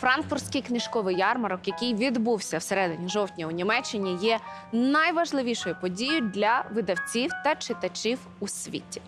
Франкфуртський книжковий ярмарок, який відбувся всередині жовтня у Німеччині, є найважливішою подією для видавців та читачів у світі.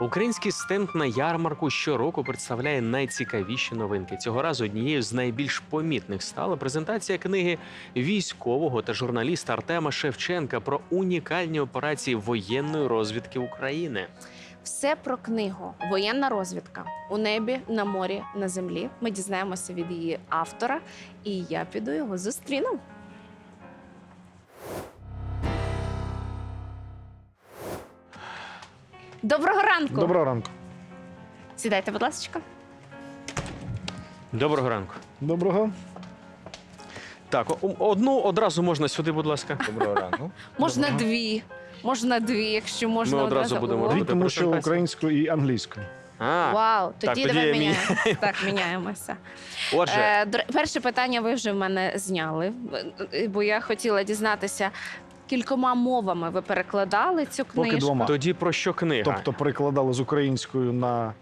Український стенд на ярмарку щороку представляє найцікавіші новинки. Цього разу однією з найбільш помітних стала презентація книги військового та журналіста Артема Шевченка про унікальні операції воєнної розвідки України. Все про книгу Воєнна розвідка у небі, на морі, на землі. Ми дізнаємося від її автора, і я піду його зустріну. Доброго ранку! Доброго ранку. Сідайте, будь ласка. Доброго ранку. Доброго. Так, о- одну одразу можна сюди, будь ласка. Доброго ранку. Можна Доброго. дві. Можна дві, якщо можна Ми одразу будемо О, Дві, робити тому що українською і англійською. А, Вау, тоді тоді давай я міняю. міняємо. Так, міняємося. отже, Е, др- перше питання ви вже в мене зняли, е, бо я хотіла дізнатися, кількома мовами ви перекладали цю Поки книжку. двома. тоді про що книга? Тобто перекладали з українською на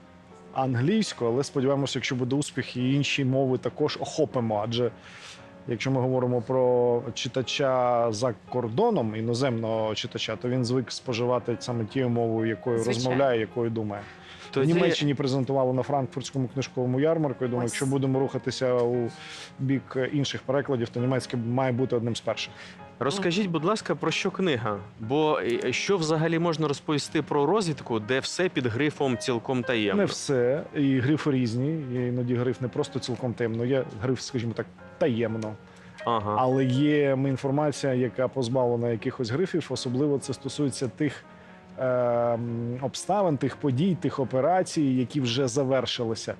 англійську, але сподіваємося, якщо буде успіх, і інші мови також охопимо. Адже якщо ми говоримо про читача за кордоном, іноземного читача, то він звик споживати саме тією мовою, якою Звичайно. розмовляє, якою думає. тоді... В Німеччині презентували на франкфуртському книжковому ярмарку. Я думаю, Ось. якщо будемо рухатися у бік інших перекладів, то німецьке має бути одним з перших. Розкажіть, будь ласка, про що книга? Бо е, що взагалі можна розповісти про розвідку, де все під грифом цілком таємно? Не все, і грифи різні. І іноді гриф не просто цілком темно, є гриф, скажімо так, таємно. Ага. Але є інформація, яка позбавлена якихось грифів. Особливо це стосується тих е, обставин, тих подій, тих операцій, які вже завершилися.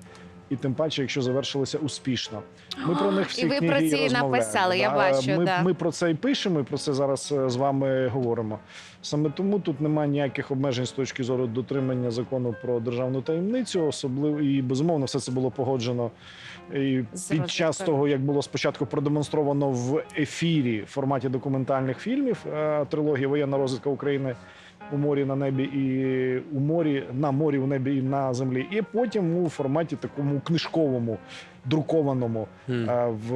І тим паче, якщо завершилися успішно. Ми про них всі І ви книги про і ці розмовляємо, написали, я бачу, Ми, да. ми про це і пишемо, і про це зараз е, з вами говоримо. Саме тому тут немає ніяких обмежень з точки зору дотримання закону про державну таємницю, особливо і безумовно, все це було погоджено і під час того, як було спочатку продемонстровано в ефірі в форматі документальних фільмів е, трилогія Воєнна розвідка України у морі на небі і у морі на морі, у небі і на землі, і потім у форматі такому книжковому, друкованому е, в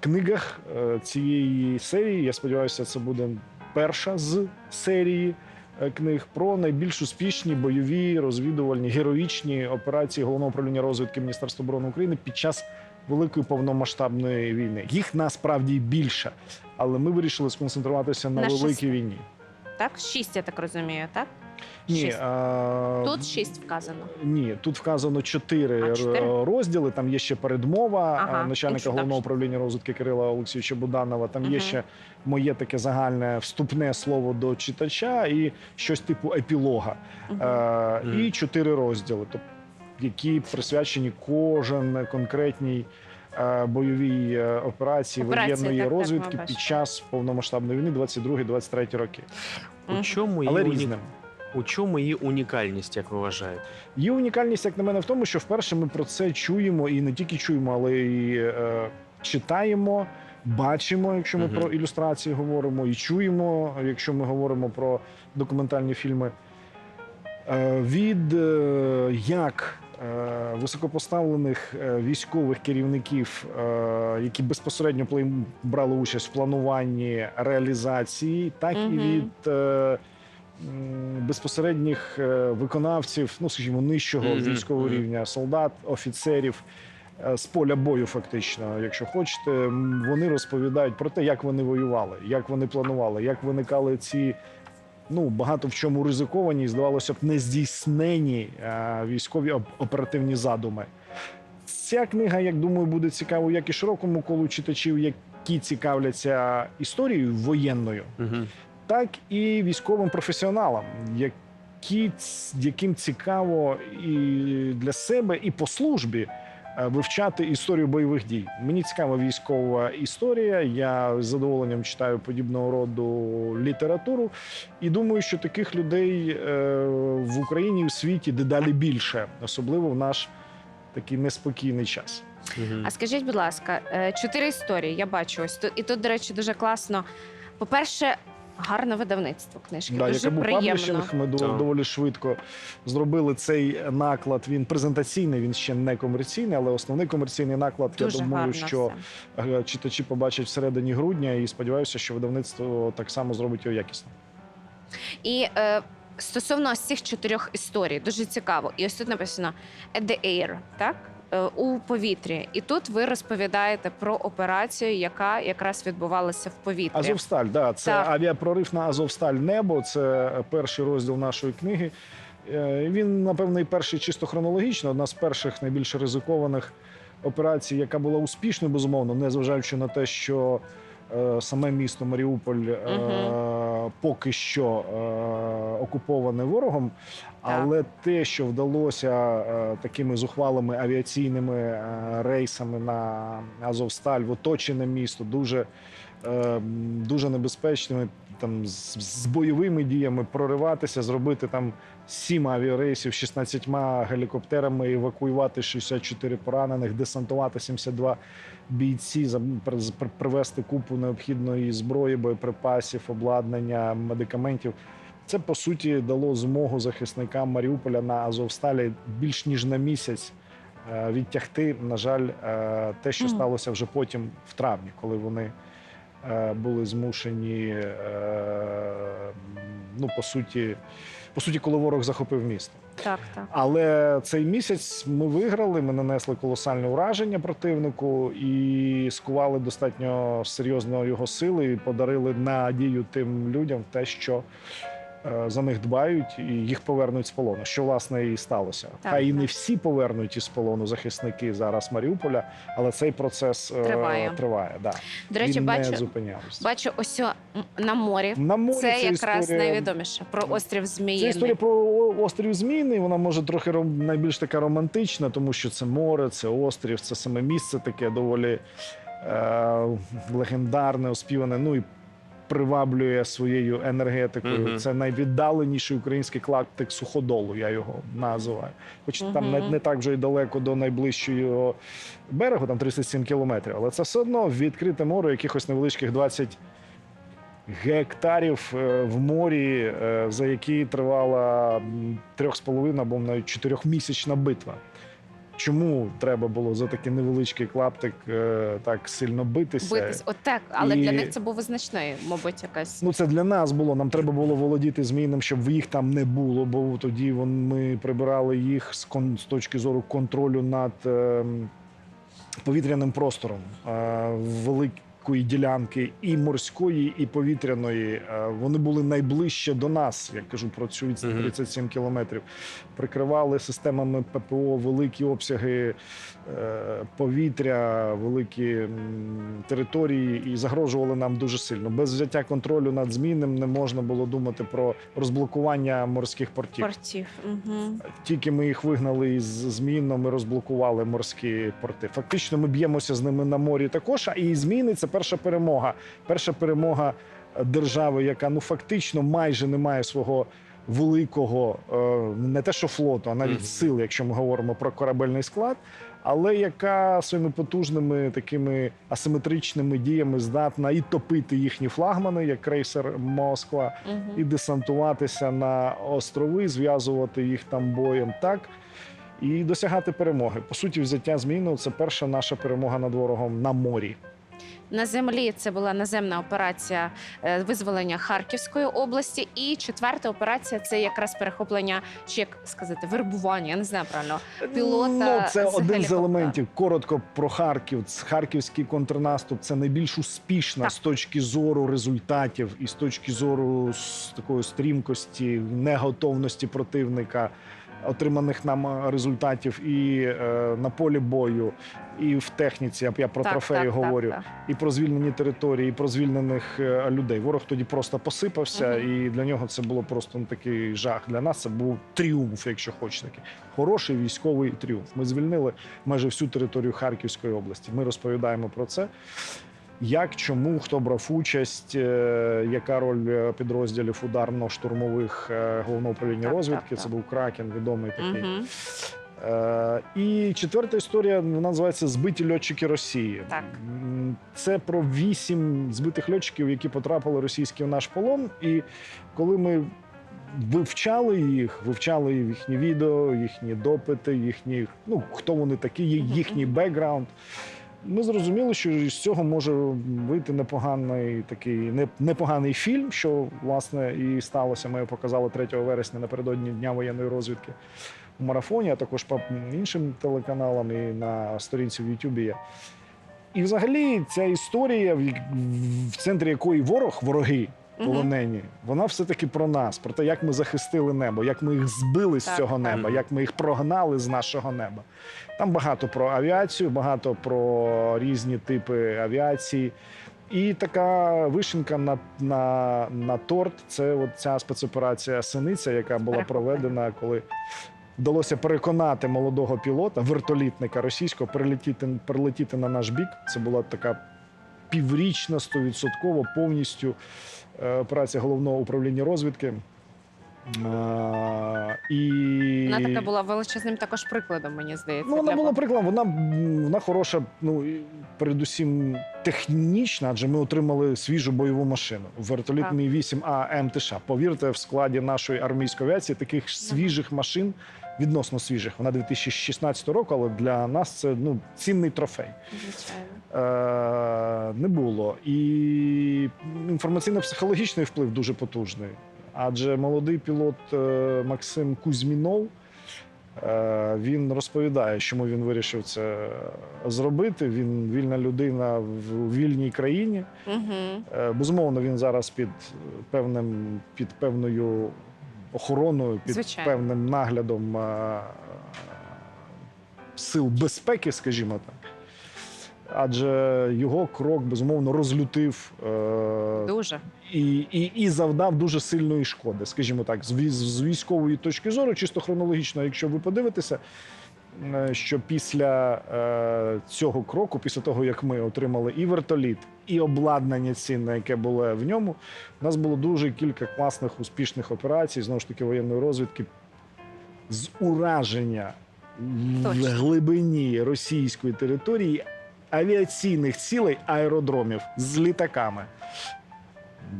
книгах е, цієї серії. Я сподіваюся, це буде перша з серії. е, Книг про найбільш успішні бойові розвідувальні героїчні операції головного управління розвідки Міністерства оборони України під час великої повномасштабної війни. Їх насправді більше, але ми вирішили сконцентруватися на, На великій війні. Так, шість, я так розумію, так? Ні, Шість. а, Тут шість вказано. Ні, тут вказано чотири, А, чотири? розділи. Там є ще передмова Ага, начальника інше, головного так. управління розвитки Кирила Олексійовича Буданова. Там Мгм. є ще моє таке загальне вступне слово до читача і щось типу епілога. Мгм. Е, Мгм. І чотири розділи, тобто які присвячені кожен конкретній. Е, Бойовій е, операції, Операції, воєнної так, так, ми розвідки під час повномасштабної війни 22-23 роки, У чому її але уні- різним. У чому її унікальність, як ви вважаєте? Є унікальність, як на мене, в тому, що вперше ми про це чуємо і не тільки чуємо, але й е, читаємо, бачимо, якщо ми Мгм. про ілюстрації говоримо, і чуємо, якщо ми говоримо про документальні фільми. Е, від е, як високопоставлених е, військових керівників, е, які безпосередньо брали участь в плануванні реалізації, так і від е, безпосередніх е, виконавців, ну скажімо, нижчого військового рівня, солдат, офіцерів. е, З поля бою, фактично, якщо хочете, вони розповідають про те, як вони воювали, як вони планували, як виникали ці ну багато в чому ризиковані, і, здавалося б, нездійснені е, військові оперативні задуми. Ця книга, як думаю, буде цікавою як і широкому колу читачів, які цікавляться історією воєнною, Угу. так і військовим професіоналам, які, яким цікаво і для себе, і по службі вивчати історію бойових дій. Мені цікава військова історія. Я з задоволенням читаю подібного роду літературу, і думаю, що таких людей е, в Україні і в світі дедалі більше, особливо в наш такий неспокійний час. А скажіть, будь ласка, е, чотири історії я бачу ось тут. І тут, до речі, дуже класно. По-перше, Гарне видавництво книжки. Да, Дуже був приємно. ми Так. доволі швидко зробили цей наклад. Він презентаційний, він ще не комерційний, але основний комерційний наклад. Дуже я думаю, що все. е, читачі побачать всередині грудня, і сподіваюся, що видавництво так само зробить його якісно. І е, стосовно ось цих чотирьох історій, дуже цікаво. І ось тут написано «At the air», так? Е, У повітрі, і тут ви розповідаєте про операцію, яка якраз відбувалася в повітрі. Азовсталь, да, це Так. авіапрорив на Азовсталь Небо. Це перший розділ нашої книги. Е, Він, напевно, і перший чисто хронологічно, одна з перших найбільш ризикованих операцій, яка була успішною, безумовно, незважаючи на те, що саме місто Маріуполь е, поки що е, окуповане ворогом. Але те, що вдалося е, такими зухвалими авіаційними е, рейсами на Азовсталь в оточене місто, дуже, е, дуже небезпечними там з, з бойовими діями прориватися, зробити там сім авіарейсів, 16 гелікоптерами, евакуювати 64 поранених, десантувати 72 бійці, привезти купу необхідної зброї, боєприпасів, обладнання, медикаментів. Це по суті дало змогу захисникам Маріуполя на Азовсталі більш ніж на місяць е, відтягти, на жаль, е, те, що сталося вже потім в травні, коли вони е, були змушені, ну по суті, по суті, коли ворог захопив місто. Так, так. Але цей місяць ми виграли. Ми нанесли колосальне ураження противнику і скували достатньо серйозно його сили і подарили надію тим людям те, що за них дбають і їх повернуть з полону. Що власне і сталося. Так, Хай і не всі повернуть із полону захисники зараз Маріуполя, але цей процес е, Триває. триває. Да. До речі, Він бачу, не зупинявся. бачу ось на морі. На морі Це якраз історія... найвідоміше про острів Це історія про острів Зміїний. Вона може трохи найбільш така романтична, тому що це море, це острів, це саме місце таке доволі е, легендарне, оспіване. Ну і приваблює своєю енергетикою. Мгм. Це найвіддаленіший український клаптик суходолу. Я його називаю. Хоч там не, не так вже й далеко до найближчого берегу, там 37 кілометрів, але це все одно відкрите море, якихось невеличких 20 гектарів е, в морі, е, за які тривала трьох з половиною або навіть чотирьохмісячна битва. Чому треба було за такий невеличкий клаптик е, так сильно битися? Битись, от так, але І- для них це був визначний, мабуть, якась. Ну, це для нас було. Нам треба було володіти змінам, щоб їх там не було. Бо тоді вон, ми прибирали їх з, кон, з точки зору контролю над е, повітряним простором е, великої ділянки і морської, і повітряної. Е, вони були найближче до нас. Я кажу про цю відстань Мгм. 37 кілометрів. Прикривали системами ППО великі обсяги е, повітря, великі території і загрожували нам дуже сильно. Без взяття контролю над змінним не можна було думати про розблокування морських портів. Портів. Угу. Тільки ми їх вигнали із змінно, ми розблокували морські порти. Фактично, ми б'ємося з ними на морі також. А і зміни це перша перемога. Перша перемога держави, яка ну фактично майже не має свого. Великого е, не те, що флоту, а навіть Мгм. сил, якщо ми говоримо про корабельний склад, але яка своїми потужними такими асиметричними діями здатна і топити їхні флагмани, як крейсер Москва, Угу. і десантуватися на острови, зв'язувати їх там боєм так. І досягати перемоги. По суті, взяття зміну це перша наша перемога над ворогом на морі. На землі це була наземна операція е, визволення Харківської області. І четверта операція це якраз перехоплення, чи як сказати, вербування. Я не знаю правильно. Пілота ну, це з один з елементів. Коротко про Харків. Харківський контрнаступ це найбільш успішна Так. з точки зору результатів і з точки зору такої стрімкості, неготовності противника. Отриманих нам е, результатів і е, на полі бою, і в техніці. Я про Так, трофеї так, так, говорю. так. і про звільнені території, і про звільнених е, людей. Ворог тоді просто посипався, Мгм. і для нього це було просто ну, такий жах. Для нас це був тріумф, якщо хочете. Хороший військовий тріумф. Ми звільнили майже всю територію Харківської області. Ми розповідаємо про це. Як, чому, хто брав участь, е, яка роль е, підрозділів ударно-штурмових е, головного управління Так, розвідки? так, Це був Кракен, відомий такий. Е, і четверта історія вона називається Збиті льотчики Росії. Так. Це про вісім збитих льотчиків, які потрапили російські в наш полон. І коли ми вивчали їх, вивчали їхні відео, їхні допити, їхні, ну хто вони такі, їхній бекграунд. Ми зрозуміли, що з цього може вийти непоганий такий непоганий фільм, що власне і сталося. Ми показали 3 вересня напередодні Дня воєнної розвідки у марафоні, а також по іншим телеканалам і на сторінці в Ютубі є. І взагалі ця історія, в центрі якої ворог, вороги. Полонені, вона все-таки про нас, про те, як ми захистили небо, як ми їх збили з Так, цього так. неба, як ми їх прогнали з нашого неба. Там багато про авіацію, багато про різні типи авіації. І така вишенька на, на, на торт це от ця спецоперація Синиця, яка була проведена, коли вдалося переконати молодого пілота, вертолітника російського, прилетіти, прилетіти на наш бік. Це була така піврічна, стовідсотково повністю е, операція головного управління розвідки. Е, і... Вона така була величезним також прикладом, мені здається. Ну, вона для була прикладом, вона, вона хороша, ну передусім технічна, адже ми отримали свіжу бойову машину. Вертоліт Мі 8 А МТШ. Повірте, в складі нашої армійської авіації таких свіжих машин, відносно свіжих. Вона 2016 року, але для нас це ну цінний трофей. Звичайно. Е, не було. І інформаційно-психологічний вплив дуже потужний. Адже молодий пілот е, Максим Кузьмінов. е, Він розповідає, чому він вирішив це зробити. Він вільна людина в вільній країні. Угу. Е, Безумовно, він зараз під певним під певною охороною, під Звичайно. певним наглядом е, сил безпеки, скажімо так. Адже його крок безумовно розлютив е, Дуже. і, і, і завдав дуже сильної шкоди, скажімо так, з, з військової точки зору, чисто хронологічно, якщо ви подивитеся, що після е, цього кроку, після того як ми отримали і вертоліт, і обладнання цінне, яке було в ньому, у нас було дуже кілька класних успішних операцій, знову ж таки, воєнної розвідки з ураження в глибині російської території авіаційних цілей аеродромів з літаками.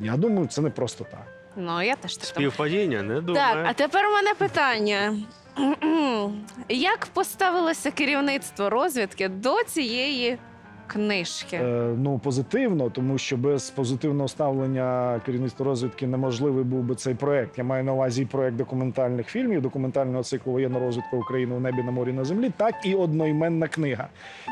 Я думаю, це не просто так. Ну, я теж так. думаю. Співпадіння, не думаю. Так, а тепер у мене питання. Як поставилося керівництво розвідки до цієї книжки? Е, ну, позитивно, тому що без позитивного ставлення керівництва розвідки неможливий був би цей проект. Я маю на увазі проект документальних фільмів, документального циклу воєнна розвідка України у небі на морі на землі, так і одноіменна книга.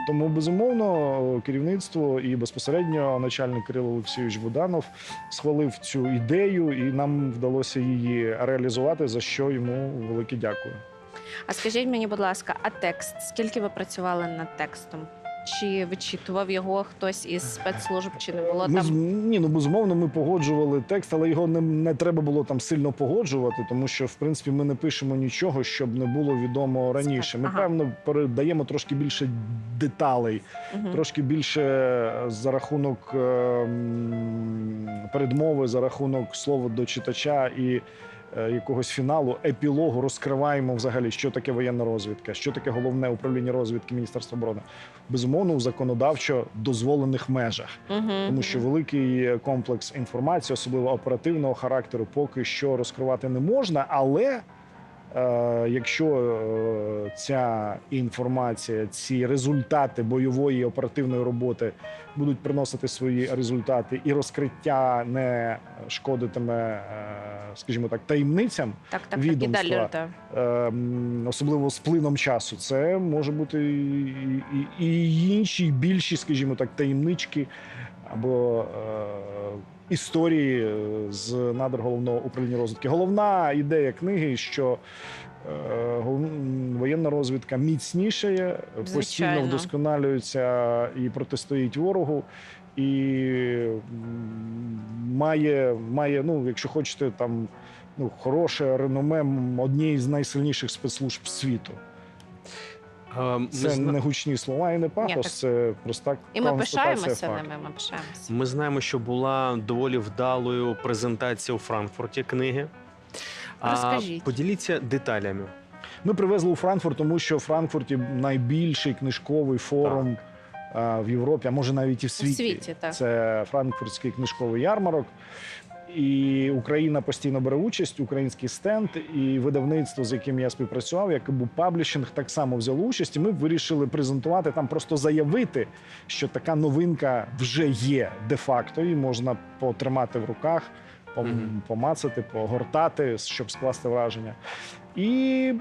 Тому безумовно керівництво і безпосередньо начальник Кирило Олексійович Буданов схвалив цю ідею, і нам вдалося її реалізувати. За що йому велике дякую. А скажіть мені, будь ласка, а текст? Скільки ви працювали над текстом? Чи вичитував його хтось із спецслужб, чи не було Ми там? ні, ну безумовно, ми погоджували текст, але його не, не треба було там сильно погоджувати, тому що в принципі ми не пишемо нічого, щоб не було відомо раніше. Ми Ага. певно передаємо трошки більше деталей, Мгм. трошки більше е, за рахунок ем, передмови, за рахунок слова до читача і. Е, Якогось фіналу, епілогу розкриваємо взагалі, що таке воєнна розвідка, що таке головне управління розвідки Міністерства оборони. Безумовно, у законодавчо дозволених межах. угу. Тому що великий комплекс інформації, особливо оперативного характеру, поки що розкривати не можна. Але якщо е, ця інформація, ці результати бойової і оперативної роботи будуть приносити свої результати, і розкриття не шкодитиме, е, скажімо так, таємницям, Так, так, так і відомства. далі. Так. ем, особливо з плином часу, це може бути і, і, і інші більші, скажімо так, таємнички або е, історії е, з надр головного управління розвідки. Головна ідея книги, що е, воєнна розвідка міцнішає, постійно вдосконалюється і протистоїть ворогу. І має, має, ну, якщо хочете, там ну, хороше реноме однієї з найсильніших спецслужб світу. Ми Це зна- не гучні слова і не пафос, так. це просто І ми пишаємося факту. ними. Ми пишаємося. Ми знаємо, що була доволі вдалою презентація у Франкфурті книги. А Розкажіть. поділіться деталями. Ми привезли у Франкфурт, тому що в Франкфурті найбільший книжковий форум е, в Європі, а може навіть і в світі. світі, так. Це франкфуртський книжковий ярмарок. І Україна постійно бере участь, український стенд і видавництво, з яким я співпрацював, як був паблішинг, так само взяло участь. І ми вирішили презентувати там, просто заявити, що така новинка вже є де-факто, і можна потримати в руках. Помацати, погортати, щоб скласти враження. І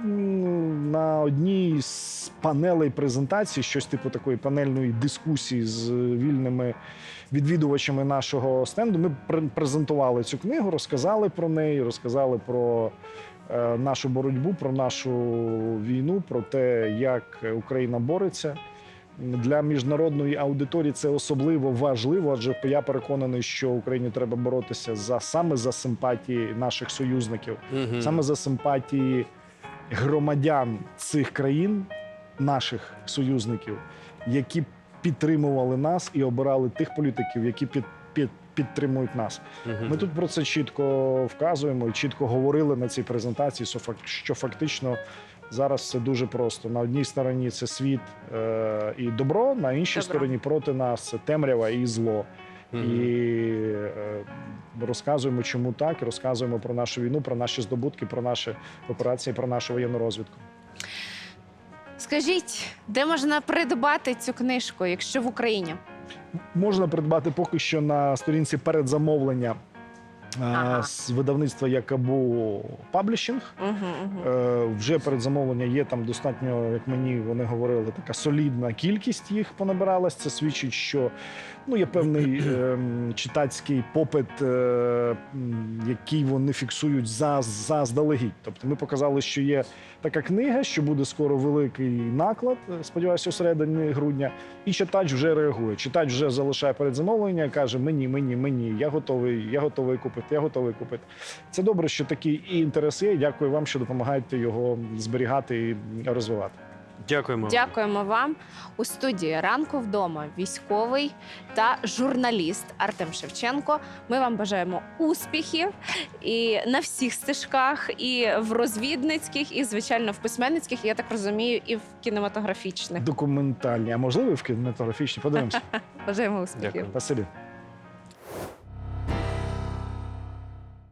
на одній з панелей презентації, щось типу такої панельної дискусії з вільними відвідувачами нашого стенду, ми презентували цю книгу, розказали про неї, розказали про е, нашу боротьбу, про нашу війну, про те, як Україна бореться. Для міжнародної аудиторії це особливо важливо, адже я переконаний, що Україні треба боротися за саме за симпатії наших союзників, Мгм. саме за симпатії громадян цих країн, наших союзників, які підтримували нас і обирали тих політиків, які під, під, підтримують нас. Мгм. Ми тут про це чітко вказуємо і чітко говорили на цій презентації, що фактично зараз все дуже просто. На одній стороні це світ е, і добро, на іншій Добро. стороні проти нас це темрява і зло. Мгм. І е, розказуємо, чому так, розказуємо про нашу війну, про наші здобутки, про наші операції, про нашу воєнну розвідку. Скажіть, де можна придбати цю книжку, якщо в Україні? Можна придбати поки що на сторінці передзамовлення Ага. з видавництва Якабу Паблішинг. Угу, угу. Е, вже передзамовлення є там достатньо, як мені вони говорили, така солідна кількість їх понабиралась. Це свідчить, що ну є певний ем, читацький попит, е, який вони фіксують за, заздалегідь. Тобто ми показали, що є така книга, що буде скоро великий наклад. е, Сподіваюся, у середині грудня. І читач вже реагує. Читач вже залишає передзамовлення, каже: мені, мені, мені, я готовий, я готовий купити, я готовий купити. Це добре, що такий і інтерес є. Дякую вам, що допомагаєте його зберігати і розвивати. Дякуємо. Дякуємо вам у студії ранку вдома. Військовий та журналіст Артем Шевченко. Ми вам бажаємо успіхів і на всіх стежках, і в розвідницьких, і звичайно в письменницьких. Я так розумію, і в кінематографічних. Документальні, а можливо, і в кінематографічні. Подивимося. Бажаємо успіхів. Дякую. Спасибі.